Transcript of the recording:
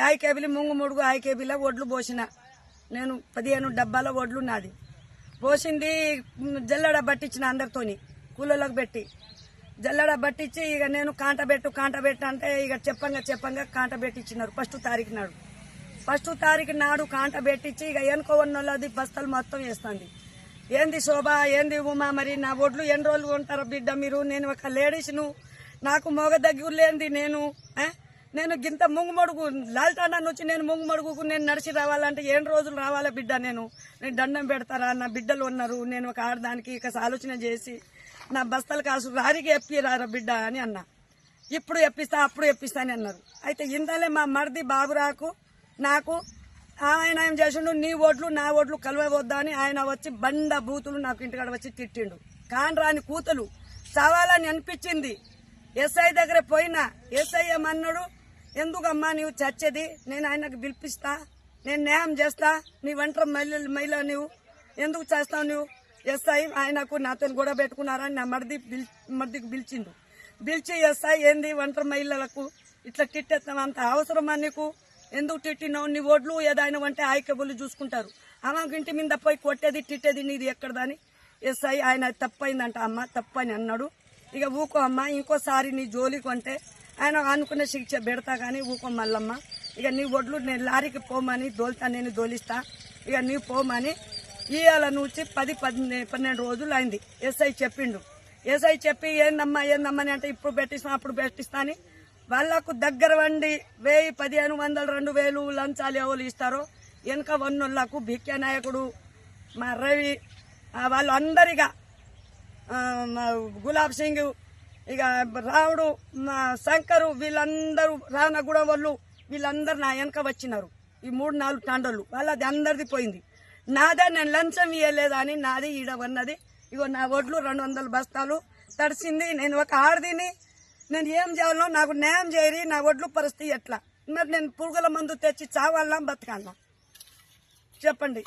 యాయి కేబిలి ముంగు ముడుగు యాయి కేబిల ఒడ్లు పోసిన. నేను పదిహేను డబ్బాల ఒడ్లు నాది. పోసింది జల్లడ జల్లెడ పట్టించిన అందరితోని కూలోళ్ళకి పెట్టి. జల్లడ పట్టించి ఇక నేను కాంట పెట్టు కాంట పెట్టు అంటే ఇక చెప్పంగా చెప్పంగా కాంట పెట్టించినారు ఫస్ట్ తారీఖు నాడు. ఫస్ట్ తారీఖు నాడు కాంట పెట్టించి ఇక ఎనుకోవన్నోళ్ళది బస్తాలు మొత్తం వేస్తుంది. ఏంది శోభ ఏంది ఉమా మరి? నా ఒడ్లు ఎన్ని రోజులు ఉంటారు బిడ్డ మీరు? నేను ఒక లేడీస్ను. నాకు మొగ దగ్గర లేనిది నేను నేను గింత ముంగుమడుగు లాల్టాండా నుంచి నేను ముంగుమడుగుకు నేను నడిచి రావాలంటే ఎన్ని రోజులు రావాలా బిడ్డ నేను? నేను దండం పెడతారా? నా బిడ్డలు ఉన్నారు నేను ఒక ఆడదానికి ఇక ఆలోచన చేసి నా బస్తాలు కాసు రారికి ఎప్పిరారా బిడ్డ అని అన్నా. ఇప్పుడు ఎప్పిస్తా అప్పుడు ఎప్పిస్తా అని అన్నారు. అయితే ఇంతలే మా మరిది బాబురాకు నాకు ఆయన ఏం చేసిండు? నీ ఓట్లు నా ఓట్లు కలవవద్దా అని ఆయన వచ్చి బండ బూతులు నాకు ఇంటికాడ వచ్చి తిట్టిండు. కాని రాని కూతులు చావాలని అనిపించింది. ఎస్ఐ దగ్గర పోయినా ఎస్ఐ ఏమన్నాడు? ఎందుకమ్మా నీవు చచ్చేది? నేను ఆయనకు పిలిపిస్తా నేను న్యాయం చేస్తా నీ ఒంటరి మహిళ మహిళ నువ్వు ఎందుకు చేస్తావు నువ్వు ఎస్ఐ ఆయనకు నాతో గొడవ పెట్టుకున్నారని నా మరిది పిల్- మరిదికి పిలిచిండు. పిలిచి ఎస్ఐ ఏంది ఒంటరి మహిళలకు ఇట్లా తిట్టేస్తాం అంత అవసరమా నీకు? ఎందుకు తిట్టినావు? నీ ఓట్లు ఏదైనా అంటే ఆయకబులు చూసుకుంటారు. ఆమెకు ఇంటి మీద పోయి కొట్టేది తిట్టేది నీది ఎక్కడదని? ఎస్ఐ ఆయన తప్పైందంట అమ్మ తప్పని అన్నాడు. ఇక ఊకో అమ్మ ఇంకోసారి నీ జోలికి అంటే ఆయన అనుకున్న శిక్ష పెడతా కానీ ఊకో మల్లమ్మ. ఇక నీ ఒడ్లు నేను లారీకి పోమని దోలుతా నేను దోలిస్తా. ఇక నీ పోమని ఇవాళ నుంచి పది పది పన్నెండు రోజులు అయింది. ఎస్ఐ చెప్పిండు. ఎస్ఐ చెప్పి ఏందమ్మా ఏందమ్మని అంటే ఇప్పుడు పెట్టిస్తాను అప్పుడు పెట్టిస్తా అని. వాళ్ళకు దగ్గర వండి వెయ్యి పదిహేను వందలు రెండు వేలు లంచాలు ఎవరు ఇస్తారో వెనక వన్నోళ్ళకు భిక్య నాయకుడు మా రవి వాళ్ళు అందరిగా గులాబ్ సింగ్ ఇక రావుడు శంకరు వీళ్ళందరూ రానగూడెం వాళ్ళు వీళ్ళందరూ నా వెనక వచ్చినారు. ఈ మూడు నాలుగు టాండోళ్ళు వాళ్ళది అందరిది పోయింది. నాదే నేను లంచం ఇవ్వలేదు అని నాది ఈడ ఉన్నది. ఇగో నా ఒడ్లు రెండు వందల బస్తాలు తడిసింది. నేను ఒక ఆడదిని. నేను ఏం చేయాలో నాకు న్యాయం చేయరి. నా ఒడ్లు పరిస్థితి ఎట్లా? మరి నేను పురుగుల మందు తెచ్చి చావాలా బతకాలా? చెప్పండి.